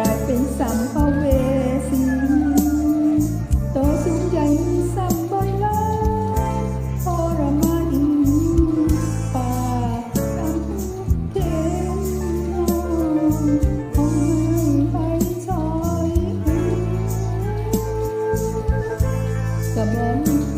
กลายเป็นสัมภเวสีโตสูงใหสัมบอยลาทรมานป่าดำเทนคงไม่ไปชอยกระบอ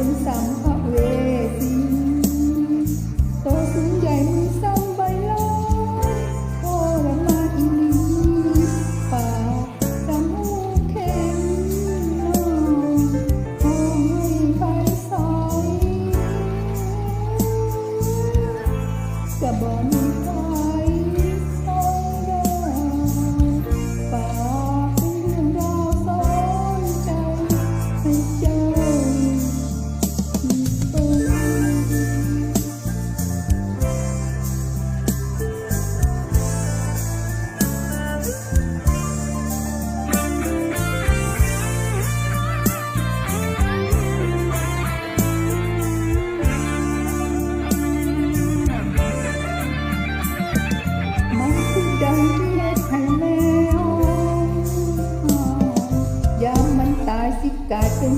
เป็นสัมภเวสีโตสูงใหญ่มีซ้ำใบลอยโอละมาอีลีปาดำมูแข็งนอนหองให้ไปสอยกระบอก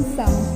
some